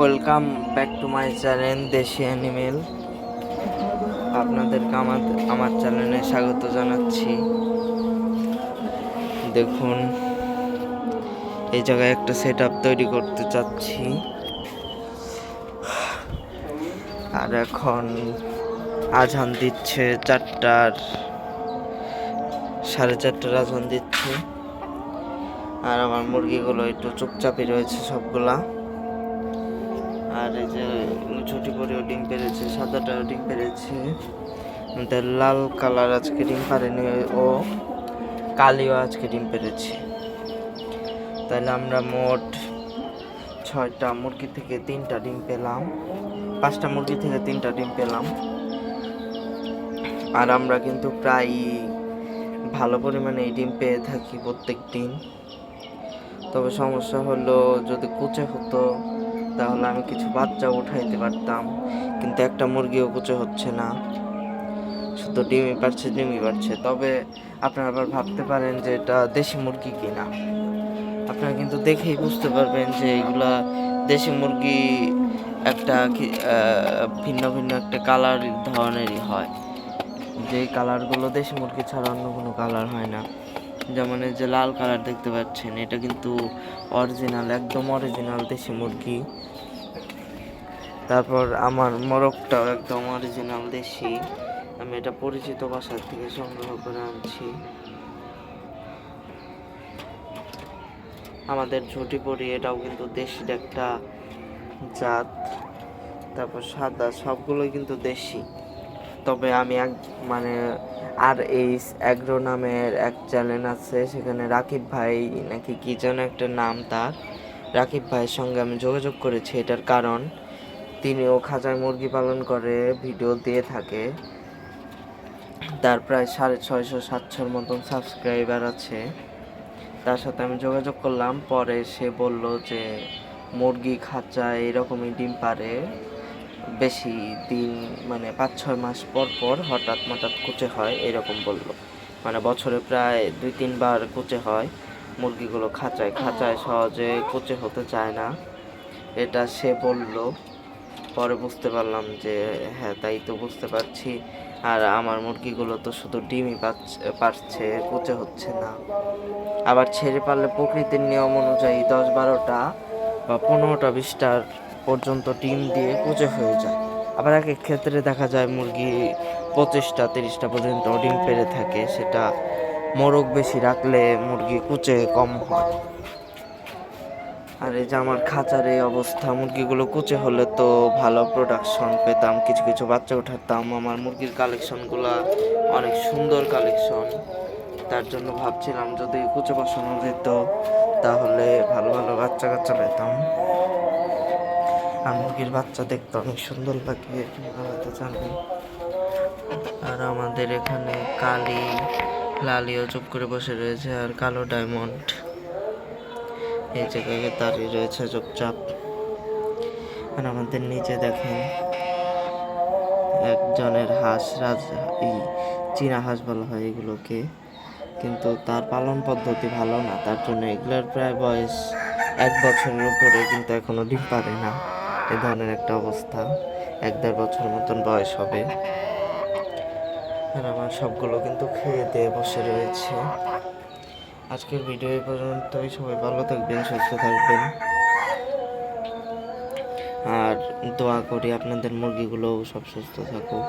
Welcome back to my channel desi animal আপনাদেরকে আমার আমার চ্যানেলে স্বাগত জানাচ্ছি। দেখুন, এই জায়গায় একটা সেট তৈরি করতে চাচ্ছি। আর এখন আজান দিচ্ছে চারটার, সাড়ে চারটার আজান দিচ্ছে। আর আমার মুরগিগুলো একটু চুপচাপই রয়েছে সবগুলা। আর এই যে ছুটি পরেও ডিম পেরেছে, সাদাটাও ডিম পেরেছে। আমাদের লাল কালার আজকে ডিম পারেনি, ও কালিও আজকে ডিম পেরেছে। তাহলে আমরা মোট ছয়টা মুরগি থেকে তিনটা ডিম পেলাম, পাঁচটা মুরগি থেকে তিনটা ডিম পেলাম। আর আমরা কিন্তু প্রায় ভালো পরিমাণে এই ডিম পেয়ে থাকি প্রত্যেক দিন। তবে সমস্যা হলো যদি কুচে হতো তাহলে আমি কিছু বাচ্চা উঠাইতে পারতাম। কিন্তু একটা মুরগিও কুচে হচ্ছে না। শুধু ডিমই পারছে ডিমই পারছে। তবে আপনারা আবার ভাবতে পারেন যে এটা দেশি মুরগি কিনা। আপনারা কিন্তু দেখেই বুঝতে পারবেন যে এগুলা দেশি মুরগি একটা ভিন্ন ভিন্ন একটা কালার ধরনেরই হয়। যে কালারগুলো দেশি মুরগি ছাড়া অন্য কোনো কালার হয় না। যেমন এই যে লাল কালার দেখতে পাচ্ছেন, এটা কিন্তু অরিজিনাল একদম অরিজিনাল দেশি মুরগি। তারপর আমার মোরগটাও একদম অরিজিনাল দেশি। আমি এটা পরিচিত বাসার থেকে সংগ্রহ করে আনছি। আমাদের ঝুটি পরি এটাও কিন্তু দেশির একটা জাত। তারপর সাদা, সবগুলোই কিন্তু দেশি। তবে আমি এক মানে আর এই অ্যাগ্রো নামের এক চ্যানেল আছে, সেখানে রাকিব ভাই নাকি কি যেন একটা নাম তার। রাকিব ভাইয়ের সঙ্গে আমি যোগাযোগ করেছি, এটার কারণ তিনিও খাঁচায় মুরগি পালন করে, ভিডিও দিয়ে থাকে। তার প্রায় সাড়ে ছয়শো সাতশোর মতন সাবস্ক্রাইবার আছে। তার সাথে আমি যোগাযোগ করলাম, পরে সে বলল যে, মুরগি খাঁচায় এরকমই ডিম পারে বেশি দিন মানে পাঁচ ছয় মাস পর পর হঠাৎ হঠাৎ কুচে হয় এরকম বলল। মানে বছরে প্রায় দুই তিনবার কুচে হয়। মুরগিগুলো খাঁচায় খাঁচায় সহজে কুচে হতে চায় না। এটা সে বলল। পরে বুঝতে পারলাম যে হ্যাঁ তাই তো বুঝতে পারছি। আর আমার মুরগিগুলো তো শুধু ডিমই পাচ্ছে পারছে কুচে হচ্ছে না। আবার ছেড়ে পারলে প্রকৃতির নিয়ম অনুযায়ী দশ বারোটা বা পনেরোটা বিশটার পর্যন্ত ডিম দিয়ে কুচে হয়ে যায়। আবার এক ক্ষেত্রে দেখা যায় মুরগি পঁচিশটা, তিরিশটা পর্যন্ত ডিম পেড়ে থাকে। সেটা মোরগ বেশি রাখলে মুরগি কুচে কম হয়। আর এই যে আমার খাঁচার এই অবস্থা, মুরগিগুলো কুচে হলে তো ভালো প্রোডাকশন পেতাম। কিছু কিছু বাচ্চা উঠাতাম। আমার মুরগির কালেকশনগুলো অনেক সুন্দর কালেকশন তার জন্য ভাবছিলাম যদি কুচে বসানো যেত, তাহলে ভালো ভালো বাচ্চা কাচ্চা পেতাম। আর মুরগির বাচ্চা দেখতে অনেক সুন্দর লাগে হয়তো জানেন আর আমাদের এখানে কালি, লালিও চুপ করে বসে রয়েছে, আর কালো ডায়মন্ড। এই জায়গায় দাঁড়িয়ে রয়েছে চুপচাপ। আর আমাদের নিচে দেখেন একজনের হাঁস, রাজ এই চীনা হাঁস বলা হয় এগুলোকে। কিন্তু তার পালন পদ্ধতি ভালো না, তার জন্য এগুলোর প্রায় বয়স এক বছরের উপরে, কিন্তু এখনও ডিম পারে না। এ ধরনের একটা অবস্থা। এক দেড় বছর মতন বয়স হবে। আর আমার সবগুলো কিন্তু খেয়ে দিয়ে বসে রয়েছে। আজকের ভিডিও এই পর্যন্তই। সবাই ভালো থাকবেন, সুস্থ থাকবেন। আর দোয়া করি আপনাদের মুরগিগুলোও সব সুস্থ থাকুক।